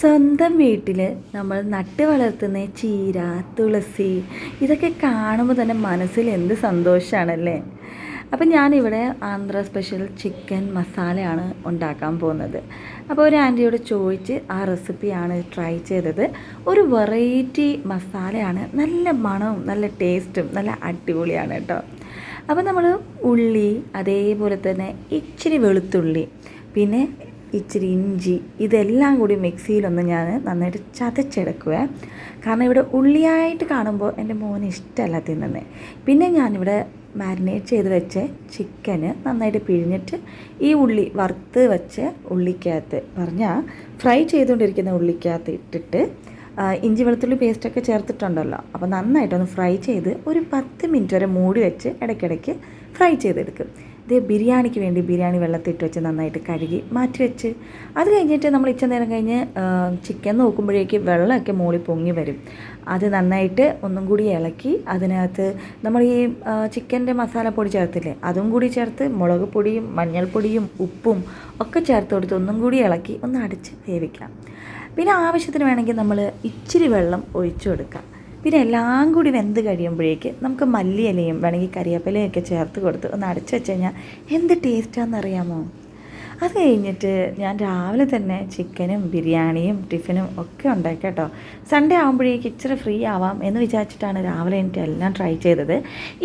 സ്വന്തം വീട്ടിൽ നമ്മൾ നട്ട് വളർത്തുന്ന ചീര തുളസി ഇതൊക്കെ കാണുമ്പോൾ തന്നെ മനസ്സിൽ എന്ത് സന്തോഷമാണല്ലേ അപ്പം ഞാനിവിടെ ആന്ധ്ര സ്പെഷ്യൽ ചിക്കൻ മസാലയാണ് ഉണ്ടാക്കാൻ പോകുന്നത്. അപ്പോൾ ഒരു ആന്റിയോട് ചോദിച്ച് ആ റെസിപ്പിയാണ് ട്രൈ ചെയ്തത്. ഒരു വെറൈറ്റി മസാലയാണ്. നല്ല മണവും നല്ല ടേസ്റ്റും നല്ല അടിപൊളിയാണ് കേട്ടോ. അപ്പോൾ നമ്മൾ ഉള്ളി അതേപോലെ തന്നെ ഇച്ചിരി വെളുത്തുള്ളി പിന്നെ ഇച്ചിരി ഇഞ്ചി ഇതെല്ലാം കൂടി മിക്സിയിലൊന്ന് ഞാൻ നന്നായിട്ട് ചതച്ചെടുക്കുക കാരണം ഇവിടെ ഉള്ളിയായിട്ട് കാണുമ്പോൾ എന്റെ മോന് ഇഷ്ടമല്ല തിന്നുന്നത് പിന്നെ ഞാനിവിടെ മാരിനേറ്റ് ചെയ്ത് വെച്ച ചിക്കന് നന്നായിട്ട് പിഴിഞ്ഞിട്ട് ഈ ഉള്ളി വറുത്ത് വെച്ച ഉള്ളിക്കകത്ത് പറഞ്ഞാൽ ഫ്രൈ ചെയ്തുകൊണ്ടിരിക്കുന്ന ഉള്ളിക്കകത്ത് ഇട്ടിട്ട് ഇഞ്ചി വെളുത്തുള്ളി പേസ്റ്റൊക്കെ ചേർത്തിട്ടുണ്ടല്ലോ. അപ്പോൾ നന്നായിട്ടൊന്ന് ഫ്രൈ ചെയ്ത് ഒരു പത്ത് മിനിറ്റ് വരെ മൂടി വെച്ച് ഇടയ്ക്കിടയ്ക്ക് ഫ്രൈ ചെയ്തെടുക്കും. ഇത് ബിരിയാണിക്ക് വേണ്ടി ബിരിയാണി വെള്ളത്തിട്ട് വെച്ച് നന്നായിട്ട് കഴുകി മാറ്റി വെച്ച്. അത് കഴിഞ്ഞിട്ട് നമ്മൾ ഇച്ച നേരം കഴിഞ്ഞ് ചിക്കൻ നോക്കുമ്പോഴേക്ക് വെള്ളമൊക്കെ മുകളിൽ പൊങ്ങി വരും. അത് നന്നായിട്ട് ഒന്നും കൂടി ഇളക്കി അതിനകത്ത് നമ്മൾ ഈ ചിക്കന്റെ മസാലപ്പൊടി ചേർത്തില്ലേ അതും കൂടി ചേർത്ത് മുളക് പൊടിയും മഞ്ഞൾപ്പൊടിയും ഉപ്പും ഒക്കെ ചേർത്ത് കൊടുത്ത് ഒന്നും കൂടി ഇളക്കി ഒന്ന് അടിച്ച് വേവിക്കാം. പിന്നെ ആവശ്യത്തിന് വേണമെങ്കിൽ നമ്മൾ ഇച്ചിരി വെള്ളം ഒഴിച്ചു കൊടുക്കാം. പിന്നെ എല്ലാം കൂടി വെന്ത് കഴിയുമ്പോഴേക്ക് നമുക്ക് മല്ലിയിലയും വേണമെങ്കിൽ കറിവേപ്പിലയും ഒക്കെ ചേർത്ത് കൊടുത്ത് ഒന്ന് അടച്ചു വെച്ച് കഴിഞ്ഞാൽ എന്ത് ടേസ്റ്റാണെന്ന് അറിയാമോ? അത് കഴിഞ്ഞിട്ട് ഞാൻ രാവിലെ തന്നെ ചിക്കനും ബിരിയാണിയും ടിഫിനും ഒക്കെ ഉണ്ടാക്കി കേട്ടോ. സൺഡേ ആകുമ്പോഴേക്ക് ഇച്ചിരി ഫ്രീ ആവാം എന്ന് വിചാരിച്ചിട്ടാണ് രാവിലെ എനിക്ക് എല്ലാം ട്രൈ ചെയ്തത്.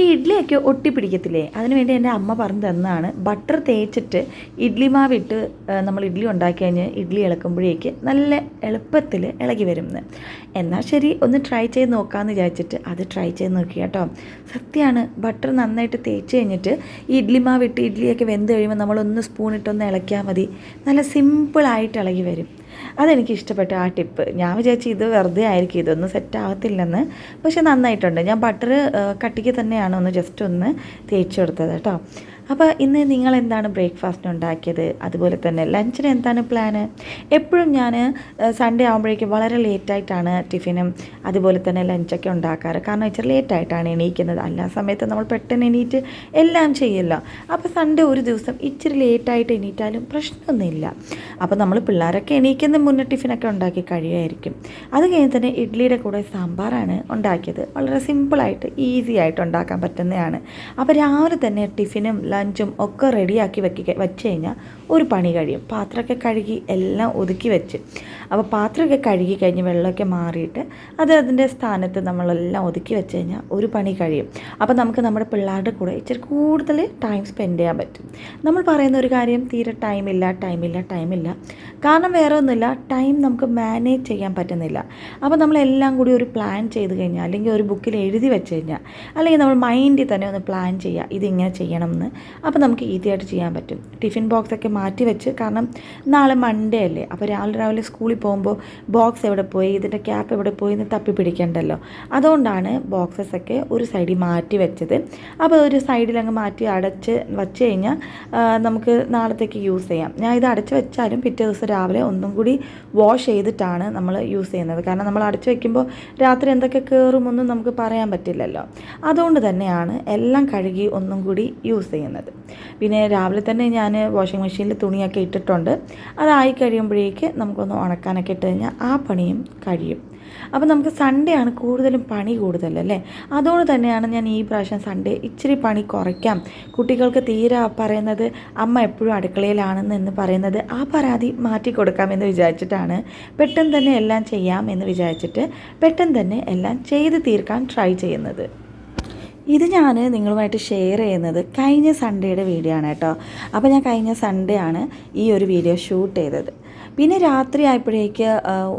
ഈ ഇഡ്ഡലിയൊക്കെ ഒട്ടിപ്പിടിക്കത്തില്ലേ അതിനുവേണ്ടി എന്റെ അമ്മ പറഞ്ഞു തന്നതാണ് ബട്ടർ തേച്ചിട്ട് ഇഡ്ഡലി മാവിട്ട് നമ്മൾ ഇഡ്ഡലി ഉണ്ടാക്കി കഴിഞ്ഞ് ഇഡ്ഡലി ഇളക്കുമ്പോഴേക്ക് നല്ല എളുപ്പത്തിൽ ഇളകി വരും എന്നാൽ ശരി ഒന്ന് ട്രൈ ചെയ്ത് നോക്കാമെന്ന് വിചാരിച്ചിട്ട് അത് ട്രൈ ചെയ്ത് നോക്കി കേട്ടോ. സത്യമാണ് ബട്ടർ നന്നായിട്ട് തേച്ച് കഴിഞ്ഞിട്ട് ഈ ഇഡ്ഡലി മാവിട്ട് ഇഡ്ഡലിയൊക്കെ വെന്ത് കഴിയുമ്പോൾ നമ്മളൊന്ന് സ്പൂണിട്ടൊന്ന് ഇളക്കിയാൽ മതി. നല്ല സിമ്പിളായിട്ട് ഇളകി വരും. അതെനിക്ക് ഇഷ്ടപ്പെട്ടു ആ ടിപ്പ് ഞാൻ വിചാരിച്ചു ഇത് വെറുതെ ആയിരിക്കും ഇതൊന്നും സെറ്റ് ആവത്തില്ലെന്ന്. പക്ഷെ നന്നായിട്ടുണ്ട്. ഞാൻ ബട്ടർ കട്ടിക്ക് തന്നെയാണ് ഒന്ന് ജസ്റ്റ് ഒന്ന് തേച്ച് കൊടുത്തത് കേട്ടോ. അപ്പോൾ ഇന്ന് നിങ്ങൾ എന്താണ് ബ്രേക്ക്ഫാസ്റ്റിന് ഉണ്ടാക്കിയത് അതുപോലെ തന്നെ ലഞ്ചിന് എന്താണ് പ്ലാന്? എപ്പോഴും ഞാൻ സൺഡേ ആകുമ്പോഴേക്കും വളരെ ലേറ്റായിട്ടാണ് ടിഫിനും അതുപോലെ തന്നെ ലഞ്ചൊക്കെ ഉണ്ടാക്കാറ്. കാരണം ഇച്ചിരി ലേറ്റായിട്ടാണ് എണീക്കുന്നത്. അല്ലാ സമയത്ത് നമ്മൾ പെട്ടെന്ന് എണീറ്റ് എല്ലാം ചെയ്യല്ലോ. അപ്പോൾ സൺഡേ ഒരു ദിവസം ഇച്ചിരി ലേറ്റായിട്ട് എണീറ്റാലും പ്രശ്നമൊന്നുമില്ല. അപ്പോൾ നമ്മൾ പിള്ളേരൊക്കെ എണീക്കുന്ന മുന്നേ ടിഫിനൊക്കെ ഉണ്ടാക്കി കഴിയുമായിരിക്കും അത് കഴിഞ്ഞ് തന്നെ ഇഡ്ഡലിയുടെ കൂടെ സാമ്പാറാണ് ഉണ്ടാക്കിയത്. വളരെ സിമ്പിളായിട്ട് ഈസി ആയിട്ട് ഉണ്ടാക്കാൻ പറ്റുന്നതാണ്. അപ്പോൾ രാവിലെ തന്നെ ടിഫിനും ലഞ്ചും ഒക്കെ റെഡിയാക്കി വെക്ക വെച്ച് കഴിഞ്ഞാൽ ഒരു പണി കഴിയും. പാത്രമൊക്കെ കഴുകി എല്ലാം ഒതുക്കി വെച്ച്. അപ്പോൾ പാത്രമൊക്കെ കഴുകി കഴിഞ്ഞ് വെള്ളമൊക്കെ മാറിയിട്ട് അത് അതിന്റെ സ്ഥാനത്ത് നമ്മളെല്ലാം ഒതുക്കി വെച്ച് കഴിഞ്ഞാൽ ഒരു പണി കഴിയും. അപ്പോൾ നമുക്ക് നമ്മുടെ പിള്ളേരുടെ കൂടെ ഇച്ചിരി കൂടുതൽ ടൈം സ്പെൻഡ് ചെയ്യാൻ പറ്റും. നമ്മൾ പറയുന്ന ഒരു കാര്യം തീരെ ടൈമില്ല ടൈമില്ല ടൈമില്ല കാരണം വേറെ ഒന്നുമില്ല. ടൈം നമുക്ക് മാനേജ് ചെയ്യാൻ പറ്റുന്നില്ല. അപ്പോൾ നമ്മളെല്ലാം കൂടി ഒരു പ്ലാൻ ചെയ്ത് കഴിഞ്ഞാൽ അല്ലെങ്കിൽ ഒരു ബുക്കിൽ എഴുതി വെച്ച് കഴിഞ്ഞാൽ അല്ലെങ്കിൽ നമ്മൾ മൈൻഡിൽ തന്നെ ഒന്ന് പ്ലാൻ ചെയ്യുക ഇതിങ്ങനെ ചെയ്യണം എന്ന് അപ്പോൾ നമുക്ക് ഈസി ആയിട്ട് ചെയ്യാൻ പറ്റും. ടിഫിൻ ബോക്സ് ഒക്കെ മാറ്റി വെച്ച് കാരണം നാളെ മൺഡേ അല്ലേ? അപ്പോൾ രാവിലെ രാവിലെ സ്കൂളിൽ പോകുമ്പോൾ ബോക്സ് എവിടെ പോയി ഇതിന്റെ ക്യാപ്പ് എവിടെ പോയി എന്ന് തപ്പി പിടിക്കണ്ടല്ലോ അതുകൊണ്ടാണ് ബോക്സസ് ഒക്കെ ഒരു സൈഡിൽ മാറ്റി വെച്ചത്. അപ്പോൾ ഒരു സൈഡിൽ അങ്ങ് മാറ്റി അടച്ച് വച്ച് കഴിഞ്ഞാൽ നമുക്ക് നാളത്തേക്ക് യൂസ് ചെയ്യാം. ഞാൻ ഇത് അടച്ച് വെച്ചാലും പിറ്റേ ദിവസം രാവിലെ ഒന്നും കൂടി വാഷ് ചെയ്തിട്ടാണ് നമ്മൾ യൂസ് ചെയ്യുന്നത്. കാരണം നമ്മൾ അടച്ച് വയ്ക്കുമ്പോൾ രാത്രി എന്തൊക്കെ കയറുമൊന്നും നമുക്ക് പറയാൻ പറ്റില്ലല്ലോ. അതുകൊണ്ട് തന്നെയാണ് എല്ലാം കഴുകി ഒന്നും കൂടി യൂസ് ചെയ്യുന്നത്. പിന്നെ രാവിലെ തന്നെ ഞാൻ വാഷിംഗ് മെഷീനിൽ തുണിയൊക്കെ ഇട്ടിട്ടുണ്ട്. അതായി കഴിയുമ്പോഴേക്ക് നമുക്കൊന്ന് ഉണക്കാനൊക്കെ ഇട്ട് കഴിഞ്ഞാൽ ആ പണിയും കഴിയും. അപ്പോൾ നമുക്ക് സൺഡേ ആണ് കൂടുതലും പണി കൂടുതലല്ലേ അതുകൊണ്ട് തന്നെയാണ് ഞാൻ ഈ പ്രാവശ്യം സൺഡേ ഇച്ചിരി പണി കുറയ്ക്കാം. കുട്ടികൾക്ക് തീരെ പറയുന്നത് അമ്മ എപ്പോഴും അടുക്കളയിലാണെന്ന് എന്ന് പറയുന്നത് ആ പരാതി മാറ്റി കൊടുക്കാമെന്ന് വിചാരിച്ചിട്ടാണ്. പെട്ടെന്ന് തന്നെ എല്ലാം ചെയ്യാം എന്ന് വിചാരിച്ചിട്ട് പെട്ടെന്ന് തന്നെ എല്ലാം ചെയ്ത് തീർക്കാൻ ട്രൈ ചെയ്യുന്നത്. ഇത് ഞാൻ നിങ്ങളുമായിട്ട് ഷെയർ ചെയ്യുന്നത് കഴിഞ്ഞ സൺഡേയുടെ വീഡിയോ ആണ് കേട്ടോ. അപ്പോൾ ഞാൻ കഴിഞ്ഞ സൺഡേ ആണ് ഈ ഒരു വീഡിയോ ഷൂട്ട് ചെയ്തത്. പിന്നെ രാത്രി ആയപ്പോഴേക്ക്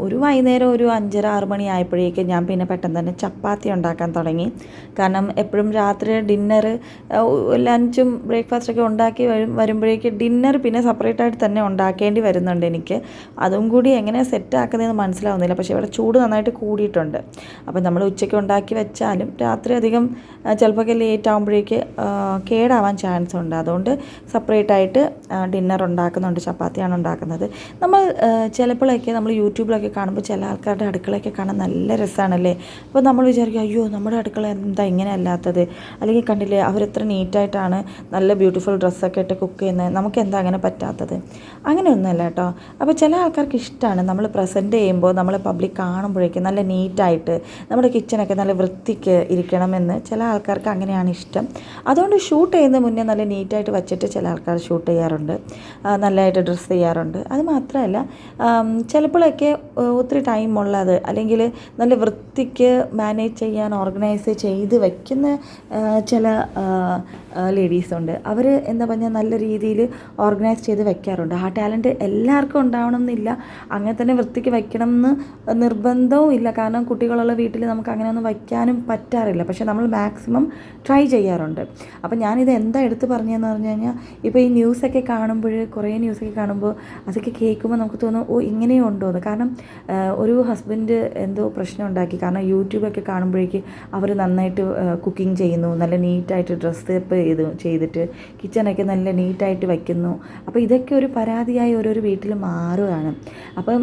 ഒരു വൈകുന്നേരം ഒരു അഞ്ചര ആറ് മണി ആയപ്പോഴേക്ക് ഞാൻ പിന്നെ പെട്ടെന്ന് തന്നെ ചപ്പാത്തി ഉണ്ടാക്കാൻ തുടങ്ങി. കാരണം എപ്പോഴും രാത്രി ഡിന്നർ ലഞ്ചും ബ്രേക്ക്ഫാസ്റ്റൊക്കെ ഉണ്ടാക്കി വരും വരുമ്പോഴേക്ക് ഡിന്നർ പിന്നെ സെപ്പറേറ്റ് ആയിട്ട് തന്നെ ഉണ്ടാക്കേണ്ടി വരുന്നുണ്ട് എനിക്ക്. അതും കൂടി എങ്ങനെ സെറ്റ് ആക്കുന്നതെന്ന് മനസ്സിലാവുന്നില്ല. പക്ഷേ ഇവിടെ ചൂട് നന്നായിട്ട് കൂടിയിട്ടുണ്ട്. അപ്പോൾ നമ്മൾ ഉച്ചയ്ക്ക് ഉണ്ടാക്കി വെച്ചാലും രാത്രി അധികം ചിലപ്പോൾ ലേറ്റ് ആകുമ്പോഴേക്ക് കേടാവാൻ ചാൻസ് ഉണ്ട്. അതുകൊണ്ട് സെപ്പറേറ്റ് ആയിട്ട് ഡിന്നർ ഉണ്ടാക്കുന്നുണ്ട് ചപ്പാത്തിയാണ് ഉണ്ടാക്കുന്നത്. നമ്മൾ ചിലപ്പോഴൊക്കെ നമ്മൾ യൂട്യൂബിലൊക്കെ കാണുമ്പോൾ ചില ആൾക്കാരുടെ അടുക്കളയൊക്കെ കാണാൻ നല്ല രസമാണല്ലേ അപ്പോൾ നമ്മൾ വിചാരിക്കും അയ്യോ നമ്മുടെ അടുക്കള എന്താ ഇങ്ങനെ അല്ലാത്തത്? അല്ലെങ്കിൽ കണ്ടില്ലേ അവരെത്ര നീറ്റായിട്ടാണ് നല്ല ബ്യൂട്ടിഫുൾ ഡ്രസ്സൊക്കെ ഇട്ട് കുക്ക് ചെയ്യുന്നത്. നമുക്ക് എന്താ അങ്ങനെ പറ്റാത്തത്? അങ്ങനെയൊന്നുമല്ല കേട്ടോ. അപ്പോൾ ചില ആൾക്കാർക്ക് ഇഷ്ടമാണ് നമ്മൾ പ്രസന്റ് ചെയ്യുമ്പോൾ നമ്മൾ പബ്ലിക് കാണുമ്പോഴേക്കും നല്ല നീറ്റായിട്ട് നമ്മുടെ കിച്ചണൊക്കെ നല്ല വൃത്തിക്ക് ഇരിക്കണമെന്ന് ചില ആൾക്കാർക്ക് അങ്ങനെയാണ് ഇഷ്ടം. അതുകൊണ്ട് ഷൂട്ട് ചെയ്യുന്ന മുന്നേ നല്ല നീറ്റായിട്ട് വച്ചിട്ട് ചില ആൾക്കാർ ഷൂട്ട് ചെയ്യാറുണ്ട്. നല്ലതായിട്ട് ഡ്രസ്സ് ചെയ്യാറുണ്ട്. അത് മാത്രമല്ല ചിലപ്പോഴൊക്കെ ഒത്തിരി ടൈം ഉള്ളത് അല്ലെങ്കിൽ നല്ല വൃത്തിക്ക് മാനേജ് ചെയ്യാൻ ഓർഗനൈസ് ചെയ്ത് വയ്ക്കുന്ന ചില ലേഡീസുണ്ട് അവർ എന്താ പറഞ്ഞാൽ നല്ല രീതിയിൽ ഓർഗനൈസ് ചെയ്ത് വെക്കാറുണ്ട്. ആ ടാലന്റ് എല്ലാവർക്കും ഉണ്ടാവണം എന്നില്ല അങ്ങനെ തന്നെ വൃത്തിക്ക് വയ്ക്കണം എന്ന് നിർബന്ധവും ഇല്ല. കാരണം കുട്ടികളുള്ള വീട്ടിൽ നമുക്ക് അങ്ങനെ ഒന്നും വയ്ക്കാനും പറ്റാറില്ല. പക്ഷേ നമ്മൾ മാക്സിമം ട്രൈ ചെയ്യാറുണ്ട്. അപ്പോൾ ഞാനിത് എന്താ എടുത്ത് പറഞ്ഞതെന്ന് പറഞ്ഞു കഴിഞ്ഞാൽ ഇപ്പോൾ ഈ ന്യൂസൊക്കെ കാണുമ്പോൾ കുറേ ന്യൂസൊക്കെ കാണുമ്പോൾ അതൊക്കെ കേൾക്കുമ്പോൾ നമുക്ക് തോന്നും ഓ ഇങ്ങനെയും ഉണ്ടോ എന്ന്. കാരണം ഒരു ഹസ്ബൻഡ് എന്തോ പ്രശ്നം ഉണ്ടാക്കി കാരണം യൂട്യൂബൊക്കെ കാണുമ്പോഴേക്ക് അവർ നന്നായിട്ട് കുക്കിംഗ് ചെയ്യുന്നു നല്ല നീറ്റായിട്ട് ഡ്രസ്സ് അപ്പ് ചെയ്ത് ചെയ്തിട്ട് കിച്ചണൊക്കെ നല്ല നീറ്റായിട്ട് വയ്ക്കുന്നു. അപ്പോൾ ഇതൊക്കെ ഒരു പരാതിയായി ഓരോരോ വീട്ടിൽ മാറുകയാണ്. അപ്പം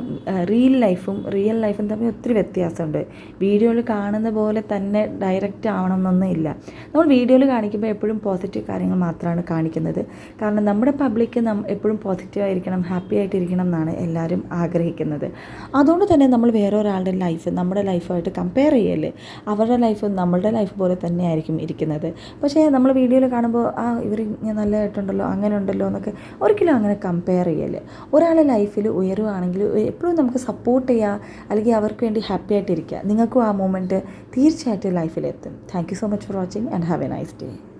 റിയൽ ലൈഫും റിയൽ ലൈഫും തമ്മിൽ ഒത്തിരി വ്യത്യാസമുണ്ട്. വീഡിയോയിൽ കാണുന്ന പോലെ തന്നെ ഡയറക്റ്റ് ആവണമെന്നൊന്നും ഇല്ല. നമ്മൾ വീഡിയോയിൽ കാണിക്കുമ്പോൾ എപ്പോഴും പോസിറ്റീവ് കാര്യങ്ങൾ മാത്രമാണ് കാണിക്കുന്നത്. കാരണം നമ്മുടെ പബ്ലിക് എപ്പോഴും പോസിറ്റീവ് ആയിരിക്കണം ഹാപ്പി ആയിട്ടിരിക്കണം എന്നാണ്. എല്ലാവരും ആഗ്രഹിക്കുന്നത്. അതുകൊണ്ട് തന്നെ നമ്മൾ വേറെ ഒരാളുടെ ലൈഫ് നമ്മുടെ ലൈഫായിട്ട് കമ്പയർ ചെയ്യല്ലേ? അവരുടെ ലൈഫ് നമ്മളുടെ ലൈഫ് പോലെ തന്നെ ആയിരിക്കും ഇരിക്കുന്നത്. പക്ഷേ നമ്മൾ വീഡിയോയിൽ കാണുമ്പോൾ ആ ഇവർ നല്ലതായിട്ടുണ്ടല്ലോ അങ്ങനെ ഉണ്ടല്ലോ എന്നൊക്കെ ഒരിക്കലും അങ്ങനെ കമ്പയർ ചെയ്യല്ലേ. ഒരാളെ ലൈഫിൽ ഉയരുവാണെങ്കിൽ എപ്പോഴും നമുക്ക് സപ്പോർട്ട് ചെയ്യുക അല്ലെങ്കിൽ അവർക്ക് വേണ്ടി ഹാപ്പി ആയിട്ടിരിക്കുക നിങ്ങൾക്കും ആ മൂമെന്റ് തീർച്ചയായിട്ടും ലൈഫിലെത്തും thank you so much for watching and have a nice day